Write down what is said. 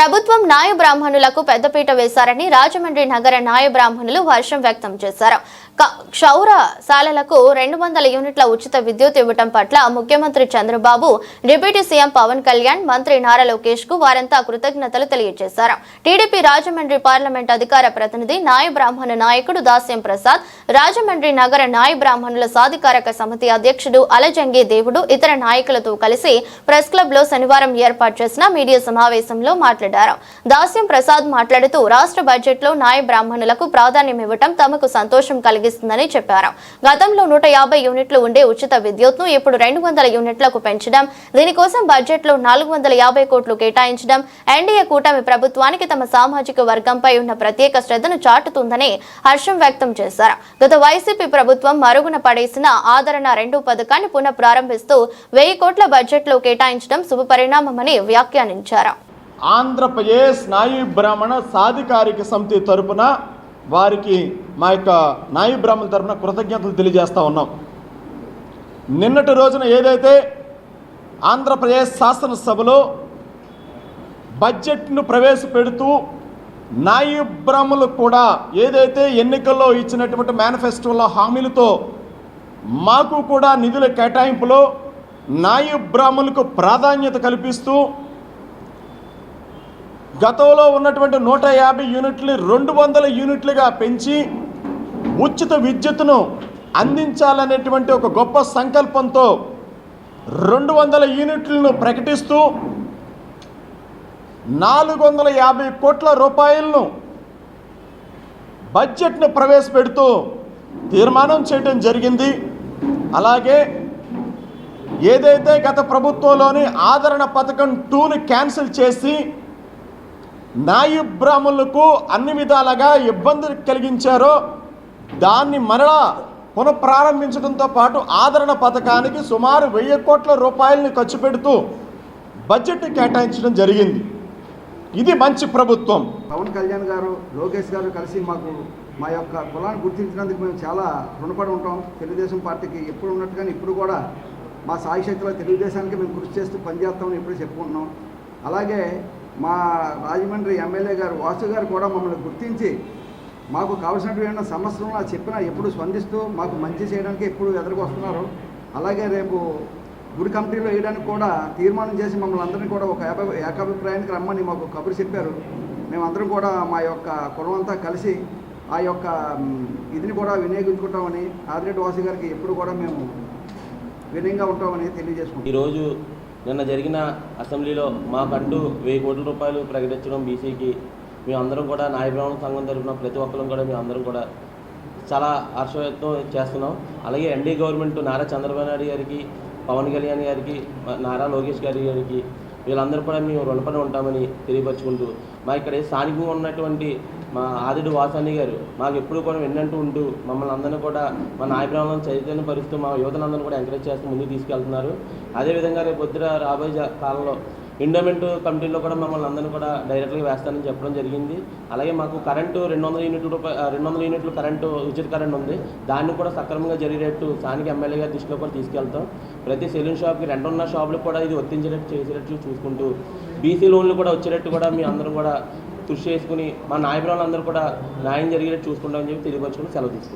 ప్రభుత్వం నాయ బ్రాహ్మణులకు పెద్దపీట వేశారని రాజమండ్రి నగర నాయ బ్రాహ్మణులు హర్షం వ్యక్తం చేశారు. క్షౌర శాలలకు రెండు వందల యూనిట్ల ఉచిత విద్యుత్ ఇవ్వటం పట్ల ముఖ్యమంత్రి చంద్రబాబు డిప్యూటీ సీఎం పవన్ కళ్యాణ్ మంత్రి నారా లోకేష్కు వారంతా కృతజ్ఞతలు తెలియజేశారు. టీడీపీ రాజమండ్రి పార్లమెంట్ అధికార ప్రతినిధి నాయ బ్రాహ్మణ నాయకుడు దాస్యం ప్రసాద్ రాజమండ్రి నగర నాయ బ్రాహ్మణుల సాధికారక సమితి అధ్యక్షుడు అలజంగి దేవుడు ఇతర నాయకులతో కలిసి ప్రెస్ క్లబ్లో శనివారం ఏర్పాటు చేసిన మీడియా సమావేశంలో మాట్లాడారు. దాస్యం ప్రసాద్ మాట్లాడుతూ రాష్ట్ర బడ్జెట్లో నాయ బ్రాహ్మణులకు ప్రాధాన్యం ఇవ్వటం తమకు సంతోషం కలిగిస్తుందని చెప్పారు. గతంలో నూట యాభై యూనిట్లు ఉండే ఉచిత విద్యుత్ను ఇప్పుడు రెండు వందల యూనిట్లకు పెంచడం దీనికోసం బడ్జెట్లో నాలుగు వందల యాభై కోట్లు కేటాయించడం ఎన్డీఏ కూటమి ప్రభుత్వానికి తమ సామాజిక వర్గంపై ఉన్న ప్రత్యేక శ్రద్ధను చాటుతుందని హర్షం వ్యక్తం చేశారు. గత వైసీపీ ప్రభుత్వం మరుగున పడేసిన ఆదరణ రెండు పథకాన్ని పునః ప్రారంభిస్తూ వెయ్యి కోట్ల బడ్జెట్లో కేటాయించడం శుభపరిణామమని వ్యాఖ్యానించారు. ఆంధ్రప్రదేశ్ నాయు బ్రాహ్మణ సాధికారిక సమితి తరపున వారికి మా యొక్క నాయు బ్రాహ్మణ తరపున కృతజ్ఞతలు తెలియజేస్తూ ఉన్నాం. నిన్నటి రోజున ఏదైతే ఆంధ్రప్రదేశ్ శాసనసభలో బడ్జెట్ను ప్రవేశపెడుతూ నాయు బ్రాహ్మలు కూడా ఏదైతే ఎన్నికల్లో ఇచ్చినటువంటి మేనిఫెస్టోలో హామీలతో మాకు కూడా నిధుల కేటాయింపులో నాయు బ్రాహ్మణులకు ప్రాధాన్యత కల్పిస్తూ గతంలో ఉన్నటువంటి నూట యాభై యూనిట్లు రెండు వందల యూనిట్లుగా పెంచి ఉచిత విద్యుత్తును అందించాలనేటువంటి ఒక గొప్ప సంకల్పంతో రెండు వందల యూనిట్లను ప్రకటిస్తూ నాలుగు వందల యాభై కోట్ల రూపాయలను బడ్జెట్ను ప్రవేశపెడుతూ తీర్మానం చేయడం జరిగింది. అలాగే ఏదైతే గత ప్రభుత్వంలోని ఆదరణ పథకం టూని క్యాన్సిల్ చేసి నాయు బ్రాహ్మణులకు అన్ని విధాలుగా ఇబ్బందులు కలిగించారో దాన్ని మరలా పునఃప్రారంభించడంతో పాటు ఆదరణ పథకానికి సుమారు వెయ్యి కోట్ల రూపాయలని ఖర్చు పెడుతూ బడ్జెట్ కేటాయించడం జరిగింది. ఇది మంచి ప్రభుత్వం. పవన్ కళ్యాణ్ గారు లోకేష్ గారు కలిసి మాకు మా యొక్క కులాన్ని గుర్తించినందుకు మేము చాలా రుణపడి ఉంటాం. తెలుగుదేశం పార్టీకి ఎప్పుడు ఉన్నట్టుగానే ఇప్పుడు కూడా మా సాయి శక్తిలో తెలుగుదేశానికి మేము కృషి చేస్తూ పనిచేస్తామని ఎప్పుడు చెప్పుకుంటున్నాం. అలాగే మా రాజమండ్రి ఎమ్మెల్యే గారు వాసు గారు కూడా మమ్మల్ని గుర్తించి మాకు కావాల్సినటువంటి సమస్యలు నాకు చెప్పినా ఎప్పుడు స్పందిస్తూ మాకు మంచి చేయడానికి ఎప్పుడు ఎదురుకొస్తున్నారు. అలాగే రేపు గుడి కమిటీలో వేయడానికి కూడా తీర్మానం చేసి మమ్మల్ని అందరినీ కూడా ఒక ఏకాభిప్రాయానికి రమ్మని మాకు కబురు చెప్పారు. మేమందరం కూడా మా యొక్క కులమంతా కలిసి ఆ యొక్క ఇదిని కూడా వినియోగించుకుంటామని ఆదిరెడ్డి వాసు గారికి ఎప్పుడు కూడా మేము వినయంగా ఉంటామని తెలియజేసుకుంటాం ఈరోజు నిన్న జరిగిన అసెంబ్లీలో మాకంటూ వెయ్యి కోట్ల రూపాయలు ప్రకటించడం బీసీకి. మేమందరం కూడా నాయ సంఘం తరఫున ప్రతి ఒక్కరం కూడా మేమందరం కూడా చాలా హర్షవ్యక్తం చేస్తున్నాం. అలాగే ఎన్డీ గవర్నమెంట్ నారా చంద్రబాబు నాయుడు గారికి పవన్ కళ్యాణ్ గారికి నారా లోకేష్ గారి గారికి వీళ్ళందరూ కూడా మేము రుణపడి ఉంటామని తెలియపరచుకుంటూ మా ఇక్కడ స్థానికంగా ఉన్నటువంటి మా ఆదిడు వాసాని గారు మాకు ఎప్పుడు కూడా విన్నంటూ ఉంటూ మమ్మల్ని అందరినీ కూడా మా నాయబ్రాహ్మణులను చైతన్య పరుస్తూ మా యువతనందరినీ కూడా ఎంకరేజ్ చేస్తూ ముందుకు తీసుకెళ్తున్నారు. అదేవిధంగా రేపు పొద్దున రాబోయే కాలంలో ఇండోమెంట్ కమిటీలో కూడా మమ్మల్ని అందరినీ కూడా డైరెక్ట్గా వేస్తానని చెప్పడం జరిగింది. అలాగే మాకు కరెంటు రెండు వందల యూనిట్ల రెండు వందల యూనిట్లు కరెంటు ఉచిత కరెంట్ ఉంది. దాన్ని కూడా సక్రమంగా జరిగేటట్టు స్థానిక ఎమ్మెల్యే గారి దృష్టిలో కూడా తీసుకెళ్తాం. ప్రతి సెలూన్ షాప్కి రెండు ఉన్న షాపులకు కూడా ఇది వర్తించేటట్టు చేసేటట్టు చూసుకుంటూ బీసీ లోన్లు కూడా వచ్చేటట్టు కూడా మీ అందరూ కూడా కృషి చేసుకుని మా నాయకులందరూ కూడా న్యాయం జరిగేటట్టు చూసుకుంటామని చెప్పి తెలియపరచుకుని సెలవు తీసుకుంటాం